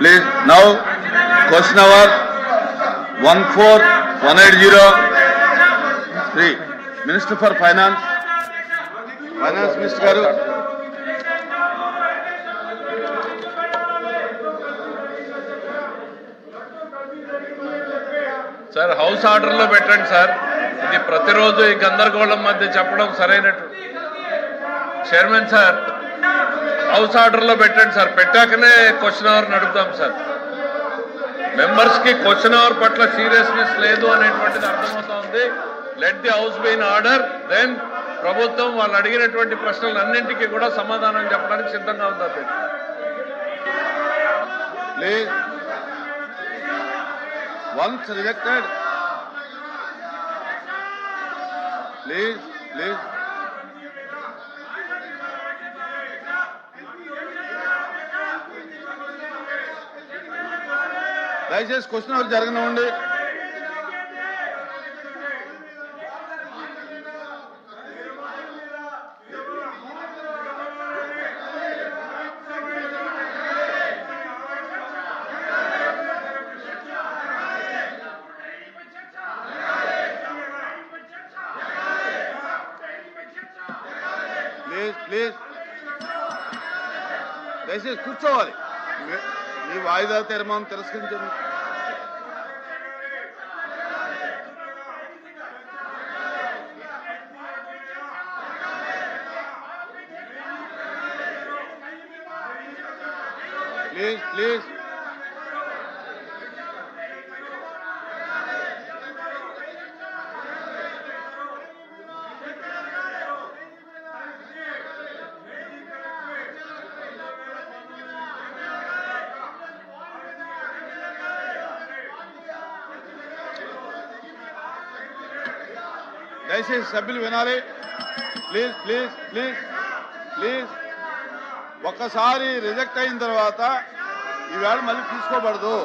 Please now question hour one four one eight zero three minister for finance finance minister గారు. Sir house ఆర్డర్లో పెట్టండి sir ఇది ప్రతిరోజు ఈ గందరగోళం మధ్య చెప్పడం సరైనట్టు. చైర్మన్ సార్ హౌస్ ఆర్డర్లో పెట్టండి సార్. పెట్టాకనే క్వశ్చన్ అవర్ నడుపుతాం సార్. మెంబర్స్కి క్వశ్చన్ అవర్ పట్ల సీరియస్నెస్ లేదు అనేటువంటిది అర్థమవుతా ఉంది. Let the house be in order then ప్రభుత్వం వాళ్ళు అడిగినటువంటి ప్రశ్నలన్నింటికీ కూడా సమాధానం చెప్పడానికి సిద్ధంగా ఉంది అధ్యక్ష వన్స్ రిజెక్టెడ్ ప్లీజ్ ప్లీజ్ దయచేసి క్వశ్చన్ ఎవరు జరగనివ్వండి. Please please. దయచేసి కూర్చోవాలి. మీ- మీ వాయిదా తీర్మానం తిరస్కరించండి ప్లీజ్ ప్లీజ్ దయచేసి సభ్యులు వినాలి ప్లీజ్ ప్లీజ్ ప్లీజ్ ప్లీజ్ ఒక్కసారి రిజెక్ట్ అయిన తర్వాత ఈవేళ మళ్ళీ తీసుకోబడదు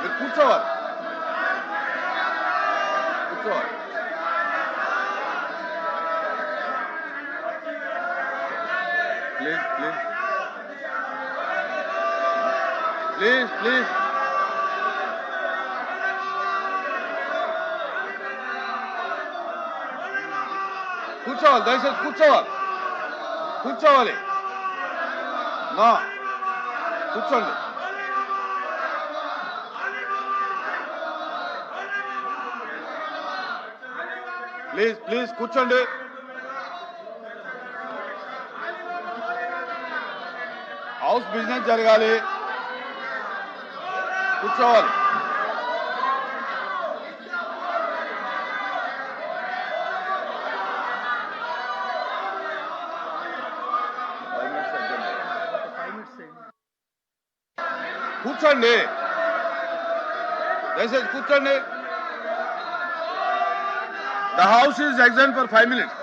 మీరు కూర్చోవాలి కూర్చోవాలి ప్లీజ్ ప్లీజ్ ప్లీజ్ ప్లీజ్ కూర్చోవాలి దయచేసి కూర్చోవాలి. కూర్చోవాలి. నా. కూర్చోండి. ప్లీజ్ ప్లీజ్ కూర్చోండి. హౌస్ బిజినెస్ జరగాలి. కూర్చోవాలి. కూర్చోండి దయచేసి కూర్చోండి ద హౌస్ ఈజ్ ఎగ్జామ్ ఫర్ ఫైవ్ మినిట్స్